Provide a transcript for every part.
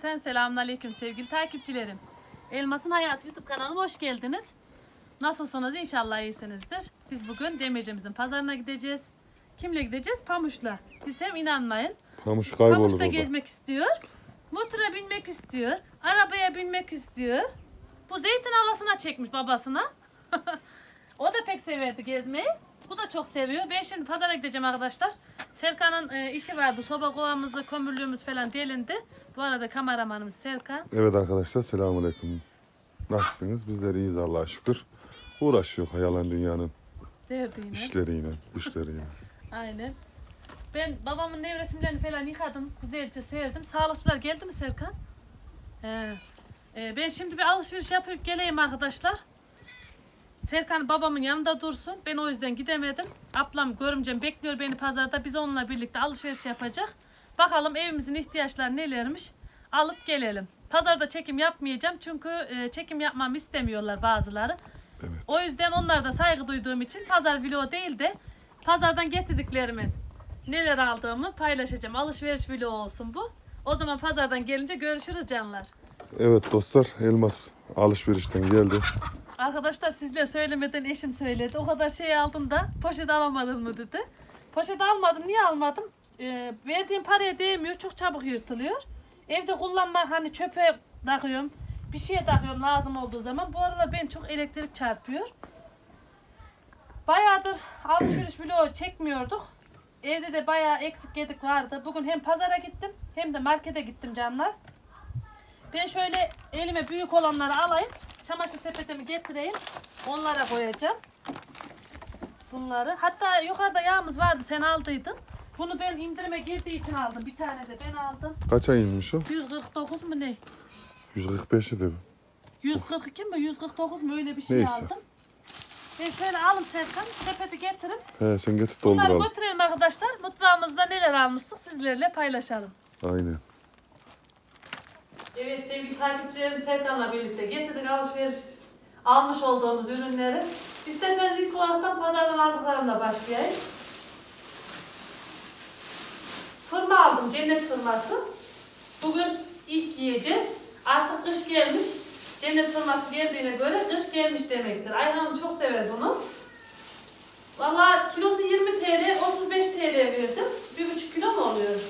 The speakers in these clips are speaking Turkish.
Cümleten selamünaleyküm sevgili takipçilerim. Elmas'ın Hayatı YouTube kanalıma hoş geldiniz. Nasılsınız? İnşallah iyisinizdir. Biz bugün demircimizin pazarına gideceğiz. Kimle gideceğiz? Pamuç'la. Desem inanmayın. Pamuç kaybolur Pamuç'ta baba. gezmek istiyor. Motora binmek istiyor. Arabaya binmek istiyor. Bu zeytin alasına çekmiş babasına. o da pek severdi gezmeyi. Bu da çok seviyor. Ben şimdi pazara gideceğim arkadaşlar. Serkan'ın e, işi vardı. Soba kovamızı, kömürlüğümüz falan delindi. Bu arada kameramanımız Serkan. Evet arkadaşlar selamünaleyküm. Nasılsınız? Bizler iyiyiz Allah'a şükür. Uğraşıyor yalan dünyanın Derdiğine. işleriyle, güçleriyle. Aynen. Ben babamın nevresimlerini falan yıkadım. Güzelce serdim. Sağlıkçılar geldi mi Serkan? He. Ee, ben şimdi bir alışveriş yapıp geleyim arkadaşlar. Serkan babamın yanında dursun. Ben o yüzden gidemedim. Ablam görümcem bekliyor beni pazarda. Biz onunla birlikte alışveriş yapacak. Bakalım evimizin ihtiyaçları nelermiş. Alıp gelelim. Pazarda çekim yapmayacağım. Çünkü e, çekim yapmamı istemiyorlar bazıları. Evet. O yüzden onlara da saygı duyduğum için pazar vlogu değil de pazardan getirdiklerimin neler aldığımı paylaşacağım. Alışveriş vlogu olsun bu. O zaman pazardan gelince görüşürüz canlar. Evet dostlar Elmas alışverişten geldi. Arkadaşlar sizler söylemeden eşim söyledi. O kadar şey aldın da poşet alamadın mı dedi. Poşet almadım. Niye almadım? Ee, verdiğim paraya değmiyor. Çok çabuk yırtılıyor. Evde kullanma hani çöpe takıyorum. Bir şeye takıyorum lazım olduğu zaman. Bu aralar beni çok elektrik çarpıyor. Bayağıdır alışveriş vlogu çekmiyorduk. Evde de bayağı eksik yedik vardı. Bugün hem pazara gittim hem de markete gittim canlar. Ben şöyle elime büyük olanları alayım. Çamaşır sepetimi getireyim. Onlara koyacağım. Bunları. Hatta yukarıda yağımız vardı sen aldıydın. Bunu ben indirime girdiği için aldım. Bir tane de ben aldım. Kaça inmiş o? 149 mu ne? 145 idi. 142 mi 149 mu öyle bir şey Neyse. aldım. Ben şöyle alım Serkan. Sepeti getirin. He sen getir Bunları dolduralım. götürelim arkadaşlar. Mutfağımızda neler almıştık sizlerle paylaşalım. Aynen. Evet sevgili takipçilerim Serkan'la birlikte getirdik alışveriş almış olduğumuz ürünleri. İsterseniz ilk olarak pazardan aldıklarımla başlayayım. Fırma aldım, cennet fırması. Bugün ilk yiyeceğiz. Artık kış gelmiş. Cennet fırması geldiğine göre kış gelmiş demektir. Ayhan'ım çok sever bunu. Valla kilosu 20 TL, 35 TL verdim. 1,5 kilo mu oluyor?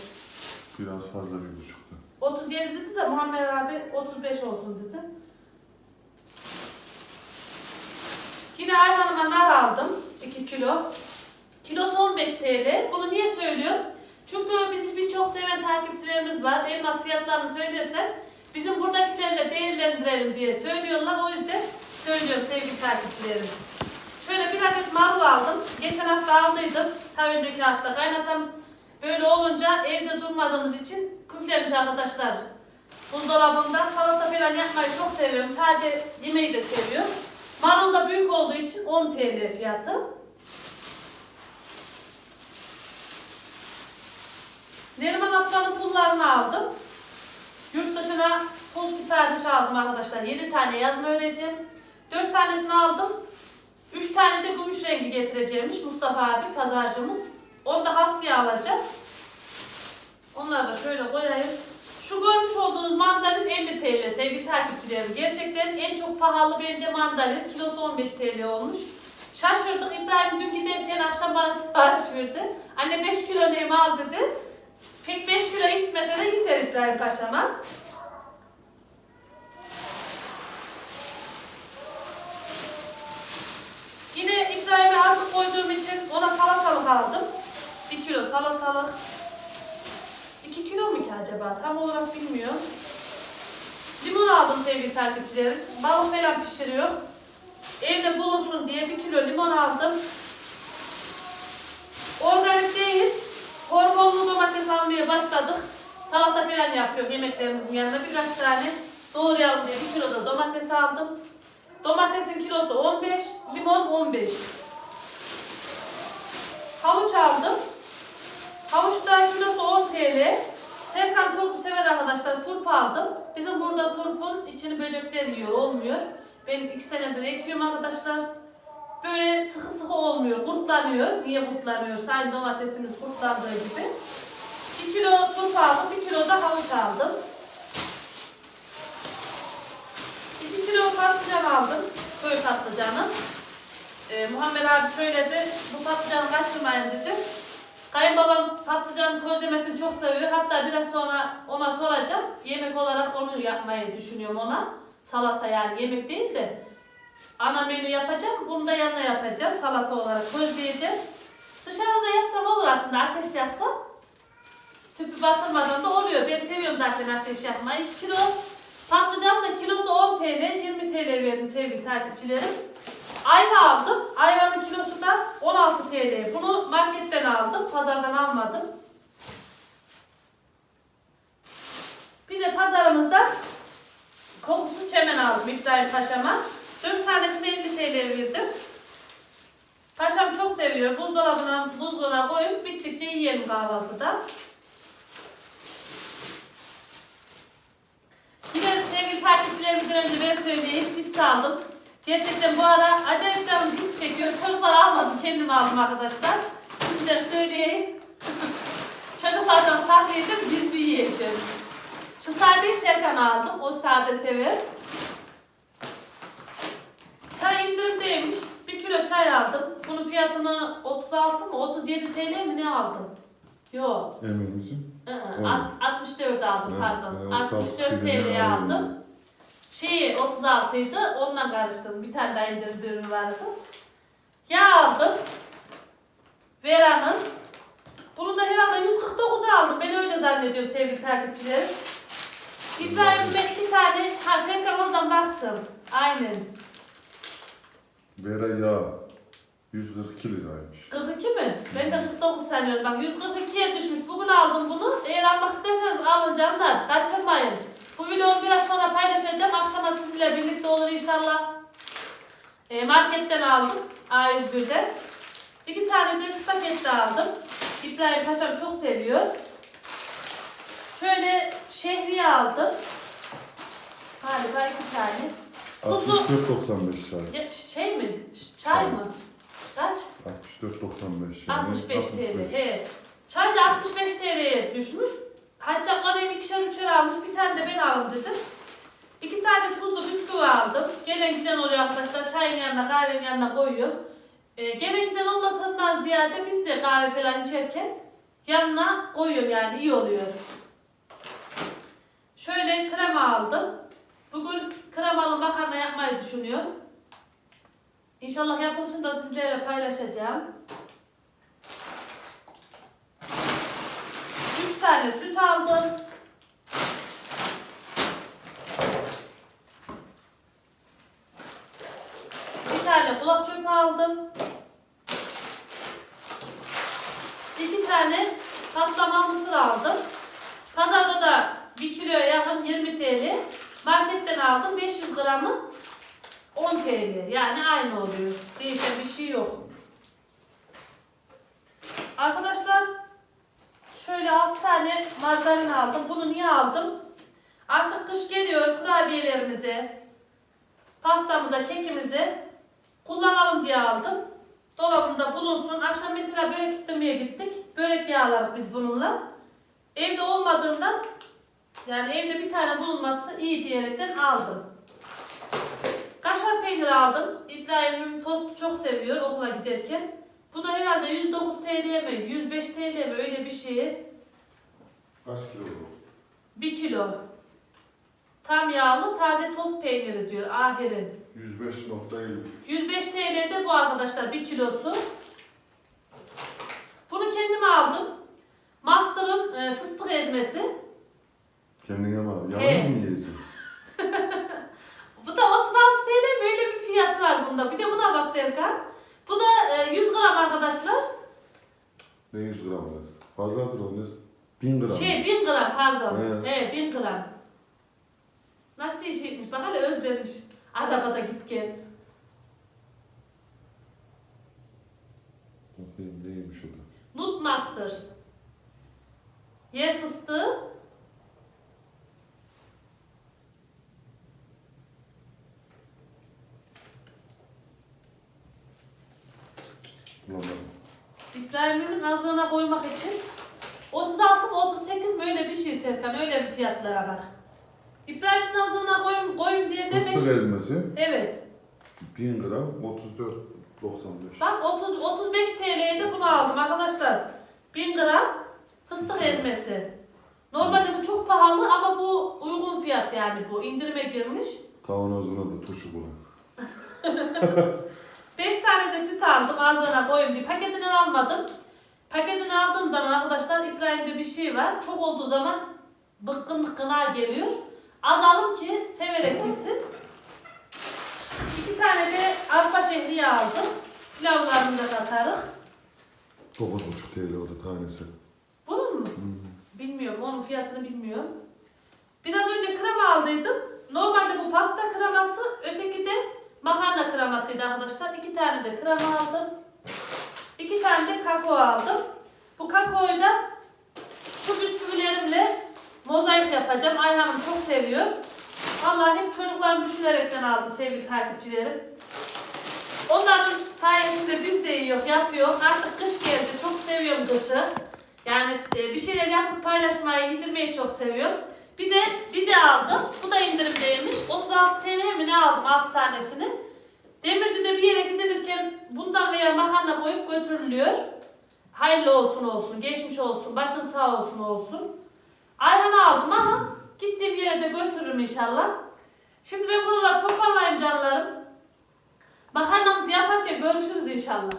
Biraz fazla bir buçuktu. 37 dedi de Muhammed abi 35 olsun dedi. Yine Ayhan'ıma nar aldım 2 kilo. Kilosu 15 TL. Bunu niye söylüyorum? Çünkü bizi birçok seven takipçilerimiz var. Elmas fiyatlarını söylersem bizim buradakilerle değerlendirelim diye söylüyorlar. O yüzden söylüyorum sevgili takipçilerim. Şöyle bir adet marul aldım. Geçen hafta aldıydım. Ta önceki hafta kaynatam böyle olunca evde durmadığımız için küflemiş arkadaşlar. Buzdolabında salata falan yapmayı çok seviyorum. Sade yemeği de seviyorum. Marul da büyük olduğu için 10 TL fiyatı. Neriman ablanın pullarını aldım. Yurt dışına pul siparişi aldım arkadaşlar. 7 tane yazma öreceğim. 4 tanesini aldım. 3 tane de gümüş rengi getireceğimiş Mustafa abi pazarcımız. Onu da haftaya alacağım. Onları da şöyle koyayım. Şu görmüş olduğunuz mandalin 50 TL sevgili takipçilerim. Gerçekten en çok pahalı bence mandalin. Kilosu 15 TL olmuş. Şaşırdık. İbrahim dün giderken akşam bana sipariş verdi. Anne 5 kilo neyimi al dedi. Pek 5 kilo gitmese de yeter İbrahim Paşa'ma. Yine İbrahim'e azlık koyduğum için ona salatalık aldım. 1 kilo salatalık. 2 kilo mu ki acaba? Tam olarak bilmiyorum. Limon aldım sevgili takipçilerim. Balık falan pişiriyor. Evde bulunsun diye 1 kilo limon aldım. Organik değil. Hormonlu domates almaya başladık. Salata falan yapıyor yemeklerimizin yanında. Birkaç tane doğrayalım diye 1 kilo da domates aldım. Domatesin kilosu 15, limon 15. Havuç aldım. Havuç da kilosu 10 TL. Serkan turpu sever arkadaşlar. Turp aldım. Bizim burada turpun içini böcekler yiyor. Olmuyor. Ben iki senedir ekiyorum arkadaşlar. Böyle sıkı sıkı olmuyor. Kurtlanıyor. Niye kurtlanıyor? Aynı domatesimiz kurtlandığı gibi. 1 kilo turp aldım. 1 kilo da havuç aldım. kilo patlıcan aldım. Köy patlıcanı. Ee, Muhammed abi söyledi. Bu patlıcanı kaçırmayın dedi. Kayınbabam patlıcan közlemesini çok seviyor. Hatta biraz sonra ona soracağım. Yemek olarak onu yapmayı düşünüyorum ona. Salata yani yemek değil de. Ana menü yapacağım. Bunu da yanına yapacağım. Salata olarak közleyeceğim. Dışarıda yapsam olur aslında. Ateş yaksam. Tüpü batırmadan da oluyor. Ben seviyorum zaten ateş yakmayı. 2 kilo patlıcan da kilosu 10 TL, 20 TL verdim sevgili takipçilerim. Ayva aldım. Ayvanın kilosu da 16 TL. Bunu marketten aldım. Pazardan almadım. Bir de pazarımızda kokusu çemen aldım İbrahim Paşam'a. 4 tanesine 50 TL verdim. Paşam çok seviyor. Buzdolabına, buzluğuna koyup bittikçe yiyelim kahvaltıda. Yine sevgili takipçilerimizden önce ben söyleyeyim. Cips aldım. Gerçekten bu ara acayip canım cips çekiyor. Çocuklar almadım. Kendim aldım arkadaşlar. Şimdiden söyleyeyim. Çocuklardan saklıyordum. Gizli yiyeceğim. Şu sadeyi Serkan aldım. O sade sever. Çay indirimdeymiş. Bir kilo çay aldım. Bunun fiyatını 36 mı 37 TL mi ne aldım? Yok. Emin misin? Hı hı, Öyle. alt- 64 aldım pardon. evet, 64 36 TL'ye aldım. Şeyi 36 idi. Ondan karıştırdım. Bir tane daha indirimli ürün vardı. Yağ aldım. Vera'nın. Bunu da herhalde 149 aldım. Ben öyle zannediyorum sevgili takipçilerim. İbrahim ben iki tane, ha Serkan oradan baksın. Aynen. Vera yağ 142 liraymış. 42 mi? Ben de 49 sanıyorum. Bak 142'ye düşmüş. Bugün aldım bunu. Eğer almak isterseniz alın canlar. Kaçırmayın. Bu videomu biraz sonra paylaşacağım. Akşama sizinle birlikte olur inşallah. E, marketten aldım. A101'den. İki tane de spagetti aldım. İbrahim Paşam çok seviyor. Şöyle şehriye aldım. Galiba iki tane. Kuzu. 64.95 çay. Ya, şey mi? Çay mı? Kaç? 64.95 yani. 65 TL. Evet. Çay da 65 TL'ye düşmüş. Haccaplar hem ikişer üçer almış. Bir tane de ben alın dedim. İki tane tuzlu bisküvi aldım. Gelen giden oluyor arkadaşlar. Çayın yanına kahvenin yanına koyuyorum. Ee, gelen giden olmasından ziyade biz de kahve falan içerken yanına koyuyorum yani iyi oluyor. Şöyle krema aldım. Bugün kremalı makarna yapmayı düşünüyorum. İnşallah yapılışını da sizlerle paylaşacağım. Üç tane süt aldım. Bir tane kulak çöpü aldım. İki tane patlama mısır aldım. Pazarda da 1 kiloya yakın 20 TL. Marketten aldım 500 gramı 10 TL. Yani aynı oluyor. Değişen bir şey yok. Arkadaşlar şöyle 6 tane margarin aldım. Bunu niye aldım? Artık kış geliyor kurabiyelerimize, pastamıza, kekimize kullanalım diye aldım. Dolabımda bulunsun. Akşam mesela börek gittirmeye gittik. Börek yağladık biz bununla. Evde olmadığından yani evde bir tane bulunması iyi diyerekten aldım. Kaşar peyniri aldım. İbrahim'im tostu çok seviyor okula giderken. Bu da herhalde 109 TL mi, 105 TL mi öyle bir şey. Kaç kilo bu? 1 kilo. Tam yağlı taze tost peyniri diyor Ahir'in. 105.50. 105 TL de bu arkadaşlar 1 kilosu. Bunu kendime aldım. Master'ın e, fıstık ezmesi. Kendine mi al? He. Yalnız mı yiyeceksin? Bu da 36 TL böyle bir fiyatı var bunda. Bir de buna bak Serkan. Bu da e, 100 gram arkadaşlar. Ne 100 gram var? Fazladır o ne? 1000 gram. Şey 1000 gram pardon. He. Evet 1000 gram. Nasıl yiyecekmiş? Bak hele özlemiş. Arabada git gel. Bakayım neymiş o da. Nut Master. Yer fıstığı. Ulan İbrahim'imin azlığına koymak için 36 mı 38 mi öyle bir şey Serkan öyle bir fiyatlara bak. İbrahim Nazlı'na koyayım, koyayım diye demiş. Fıstık ezmesi Evet. 1000 gram 34.95. Bak 30 35 TL'ye de bunu aldım arkadaşlar. 1000 gram fıstık ezmesi. Normalde bu çok pahalı ama bu uygun fiyat yani bu indirime girmiş. Kavanozuna da turşu bulun. 5 tane de süt aldım ağzına koyayım diye. Paketini almadım. Paketini aldığım zaman arkadaşlar İbrahim'de bir şey var. Çok olduğu zaman bıkkınlık gına geliyor. Az alım ki severek gitsin. İki tane de arpa şehriye aldım. Pilavlarını da katarız. 9.5 TL o da tanesi. Bunun mu? Bilmiyorum. Onun fiyatını bilmiyorum. Biraz önce krema aldıydım. Normalde bu pasta kreması, öteki de makarna kremasıydı arkadaşlar. İki tane de krema aldım. İki tane de kakao aldım. Bu kakaoyu da şu bisküvilerimle mozaik yapacağım. Ayhan'ım çok seviyor. Vallahi hep çocuklarım düşünerekten aldım sevgili takipçilerim. Onların sayesinde biz de yiyor, yapıyor. Artık kış geldi. Çok seviyorum kışı. Yani e, bir şeyler yapıp paylaşmayı, indirmeyi çok seviyorum. Bir de dide aldım. Bu da indirimdeymiş. 36 TL mi ne aldım 6 tanesini. Demirci'de bir yere gidilirken makarna koyup götürülüyor. Hayırlı olsun olsun, geçmiş olsun, başın sağ olsun olsun. Ayhan'ı aldım ama gittiğim yere de götürürüm inşallah. Şimdi ben buraları toparlayayım canlarım. Makarnamızı yaparken görüşürüz inşallah.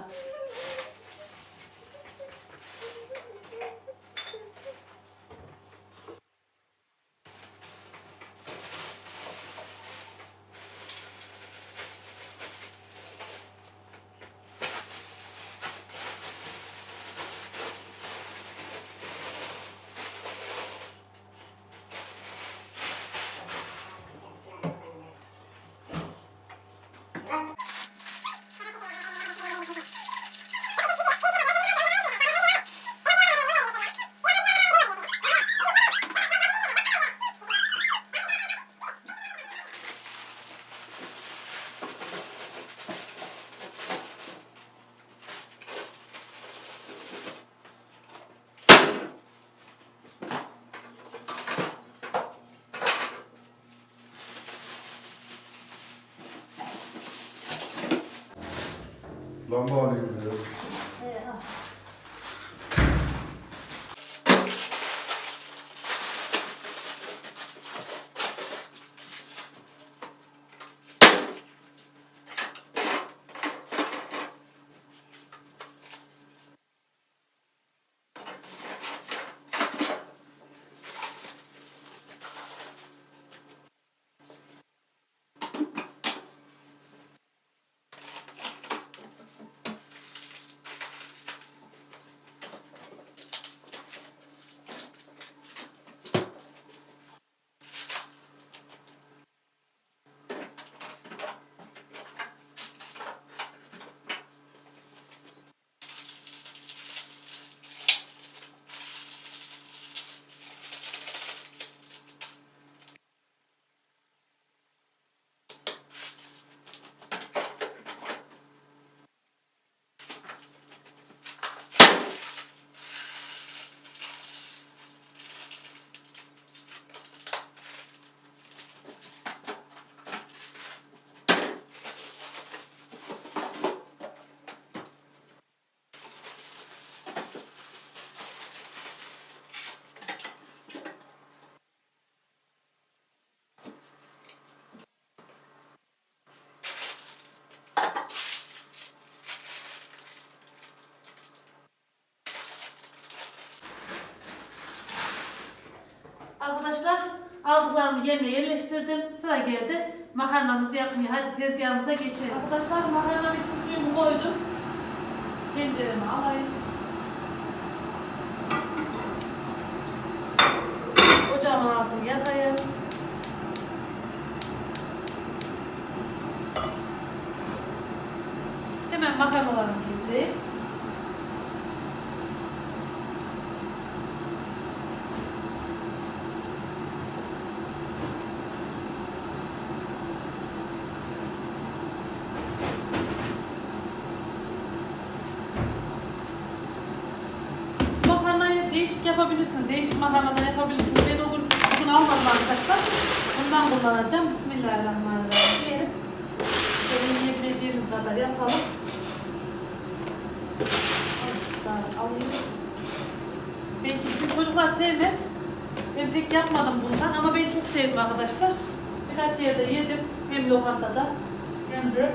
Arkadaşlar aldıklarımı yerine yerleştirdim. Sıra geldi. Makarnamızı yapmaya. Hadi tezgahımıza geçelim. Arkadaşlar makarnam için suyumu koydum. Tenceremi alayım. Ocağımın altını yakayım. Hemen makarnalarımı getireyim. Makarnayı değişik yapabilirsiniz. Değişik makarnadan yapabilirsiniz. Ben o gün, bugün almadım arkadaşlar. Bundan kullanacağım. Bismillahirrahmanirrahim. Diyelim. Şöyle yiyebileceğimiz kadar yapalım. Alayım. Belki bizim çocuklar sevmez. Ben pek yapmadım bundan ama ben çok sevdim arkadaşlar. Birkaç yerde yedim. Hem lokantada hem de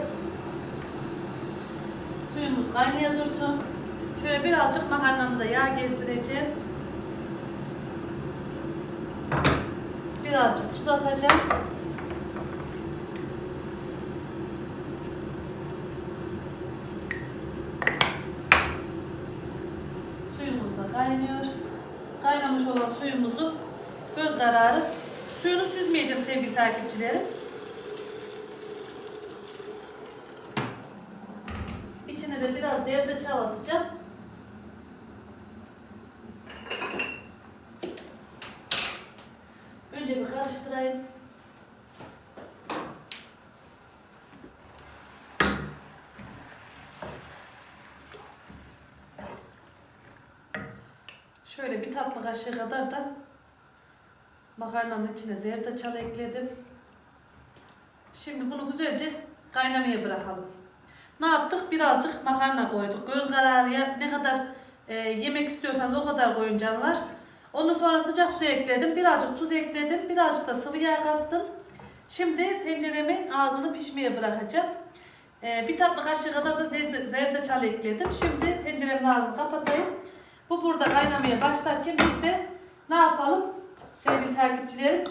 suyumuz kaynaya dursun. Şöyle birazcık makarnamıza yağ gezdireceğim. Birazcık tuz atacağım. Suyumuz da kaynıyor. Kaynamış olan suyumuzu göz kararı suyunu süzmeyeceğim sevgili takipçilerim. İçine de biraz zerdeçal atacağım. Önce karıştırayım. Şöyle bir tatlı kaşığı kadar da makarnamın içine zerdeçal ekledim. Şimdi bunu güzelce kaynamaya bırakalım. Ne yaptık? Birazcık makarna koyduk. Göz kararıya ne kadar e, yemek istiyorsanız o kadar koyun canlar. Ondan sonra sıcak su ekledim. Birazcık tuz ekledim. Birazcık da sıvı yağ kattım. Şimdi tenceremin ağzını pişmeye bırakacağım. E, bir tatlı kaşığı kadar da zerde, zerdeçal ekledim. Şimdi tenceremin ağzını kapatayım. Bu burada kaynamaya başlarken biz de ne yapalım? Sevgili takipçilerim,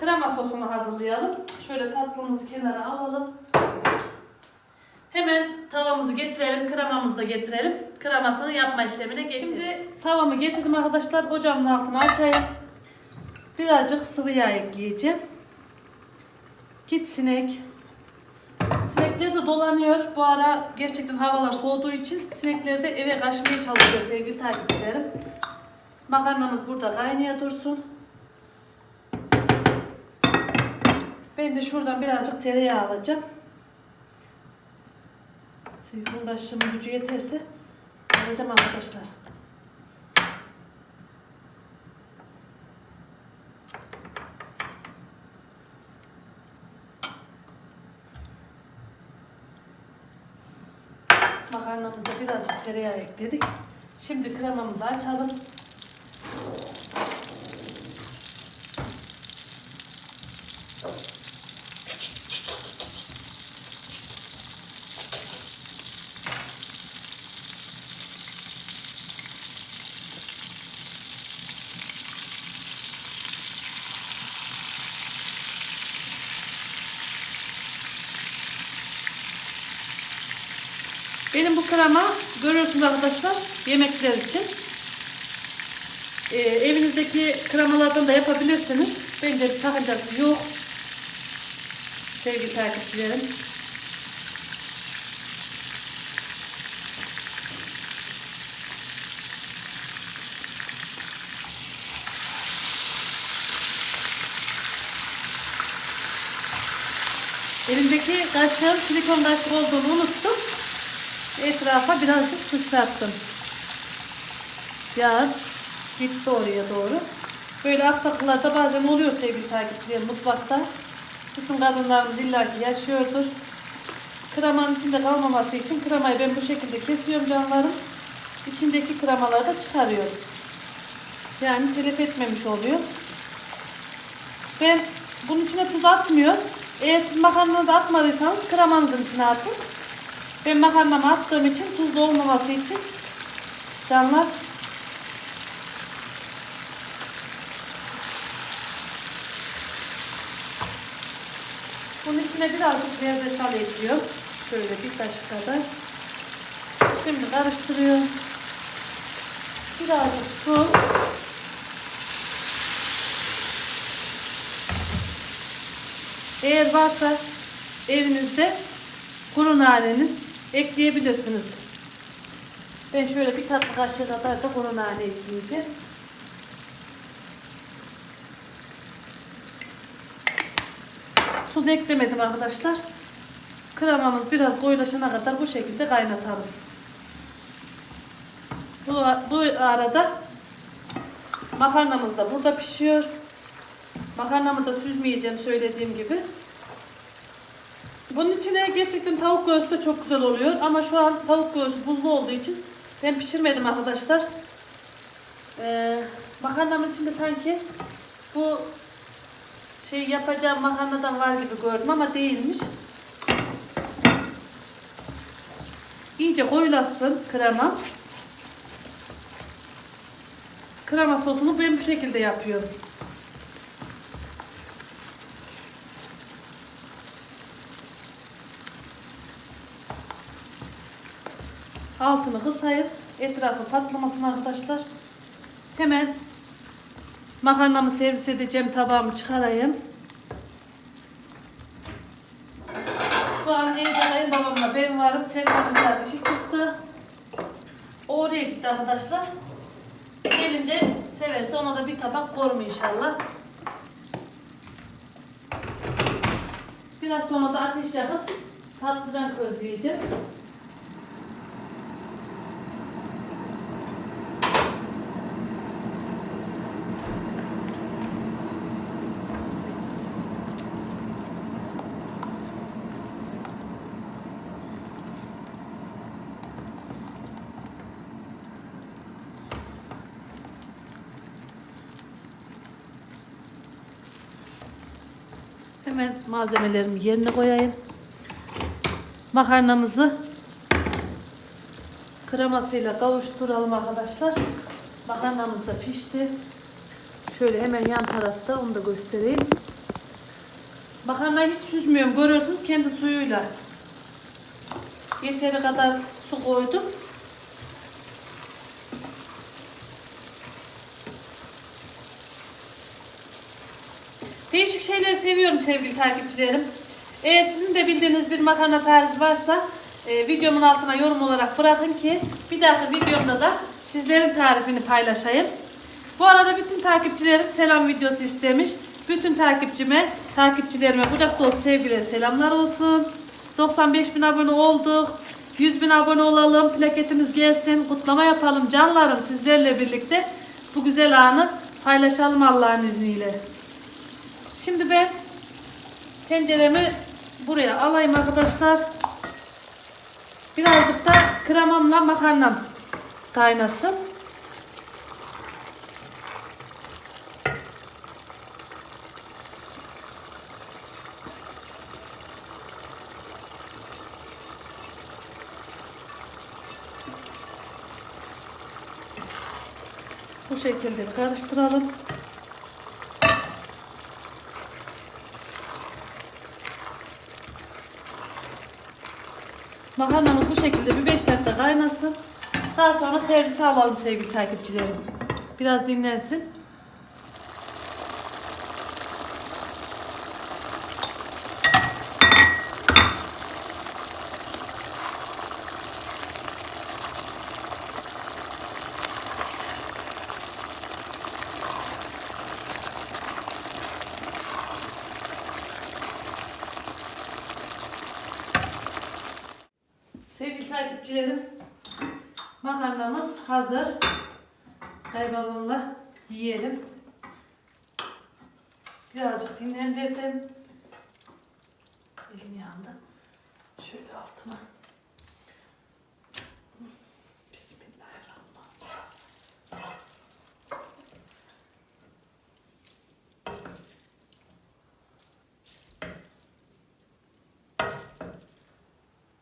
krema sosunu hazırlayalım. Şöyle tatlımızı kenara alalım. Hemen tavamızı getirelim, kremamızı da getirelim. Kremasını yapma işlemine geçelim. Şimdi tavamı getirdim arkadaşlar. Ocağımın altını açayım. Birazcık sıvı yağ ekleyeceğim. Git sinek. Sinekler de dolanıyor. Bu ara gerçekten havalar soğuduğu için sinekler de eve kaçmaya çalışıyor sevgili takipçilerim. Makarnamız burada kaynaya dursun. Ben de şuradan birazcık tereyağı alacağım. Kaşığımın gücü yeterse alacağım arkadaşlar. Makarnamıza birazcık tereyağı ekledik. Şimdi kremamızı açalım. Krema görüyorsunuz arkadaşlar yemekler için. Ee, evinizdeki kremalardan da yapabilirsiniz. Bence bir sakıncası yok. Sevgili takipçilerim. Elimdeki kaşığım silikon kaşık olduğunu unuttum. Etrafa birazcık sıçrattım. Yağ gitti oraya doğru. Böyle aksaklıklarda bazen oluyor sevgili takipçilerim mutfakta. Bütün kadınlarımız illaki yaşıyordur. Kremanın içinde kalmaması için kremayı ben bu şekilde kesiyorum canlarım. İçindeki kremaları da çıkarıyorum. Yani telef etmemiş oluyor. Ben bunun içine tuz atmıyorum. Eğer siz makarnanızı atmadıysanız kremanızın içine atın. Ben makarnamı attığım için tuzlu olmaması için canlar bunun içine birazcık zerdeçal ekliyorum. Şöyle bir kaşık kadar. Şimdi karıştırıyorum. Birazcık su. Eğer varsa evinizde kuru naneniz ekleyebilirsiniz. Ben şöyle bir tatlı kaşığı kadar da kuru nane ekleyeceğim. Tuz eklemedim arkadaşlar. Kremamız biraz koyulaşana kadar bu şekilde kaynatalım. Bu, bu arada makarnamız da burada pişiyor. Makarnamı da süzmeyeceğim söylediğim gibi. Bunun içine gerçekten tavuk göğsü de çok güzel oluyor. Ama şu an tavuk göğsü buzlu olduğu için ben pişirmedim arkadaşlar. Ee, makarnamın içinde sanki bu şey yapacağım makarnadan var gibi gördüm ama değilmiş. İyice koyulasın krema. Krema sosunu ben bu şekilde yapıyorum. Altını kısayım. Etrafı patlamasın arkadaşlar. Hemen makarnamı servis edeceğim. Tabağımı çıkarayım. Şu an evde kayınbabamla ben varım. Serkan'ın biraz işi çıktı. O oraya gitti arkadaşlar. Gelince severse ona da bir tabak korum inşallah. Biraz sonra da ateş yakıp patlıcan közleyeceğim. Hemen malzemelerimi yerine koyayım. Makarnamızı kremasıyla kavuşturalım arkadaşlar. Makarnamız da pişti. Şöyle hemen yan tarafta onu da göstereyim. Makarnayı hiç süzmüyorum. Görüyorsunuz kendi suyuyla. Yeteri kadar su koydum. Değişik şeyleri seviyorum sevgili takipçilerim. Eğer sizin de bildiğiniz bir makarna tarifi varsa e, videomun altına yorum olarak bırakın ki bir dahaki videomda da sizlerin tarifini paylaşayım. Bu arada bütün takipçilerim selam videosu istemiş. Bütün takipçime, takipçilerime kucak dolusu sevgiler, selamlar olsun. 95 bin abone olduk. 100 bin abone olalım. Plaketimiz gelsin. Kutlama yapalım canlarım sizlerle birlikte. Bu güzel anı paylaşalım Allah'ın izniyle. Şimdi ben tenceremi buraya alayım arkadaşlar. Birazcık da kremamla makarnam kaynasın. Bu şekilde karıştıralım. Makarnamız bu şekilde bir 5 dakika kaynasın. Daha sonra servise alalım sevgili takipçilerim. Biraz dinlensin. Sevgili takipçilerim, makarnamız hazır. Kaybabamla yiyelim. Birazcık dinlendirdim. Elim yandı. Şöyle altına. Bismillahirrahmanirrahim.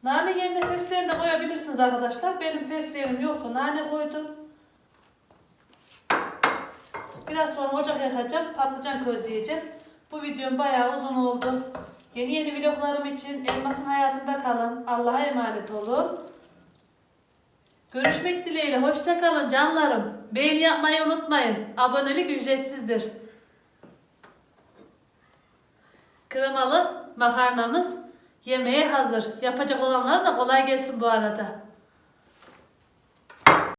Nane yerine fesleğen de koyabilirsiniz arkadaşlar. Benim fesleğenim yoktu. Nane koydum. Biraz sonra ocak yakacağım. Patlıcan közleyeceğim. Bu videom bayağı uzun oldu. Yeni yeni vloglarım için Elmas'ın hayatında kalın. Allah'a emanet olun. Görüşmek dileğiyle. Hoşça kalın canlarım. Beğeni yapmayı unutmayın. Abonelik ücretsizdir. Kremalı makarnamız yemeğe hazır. Yapacak olanlara da kolay gelsin bu arada.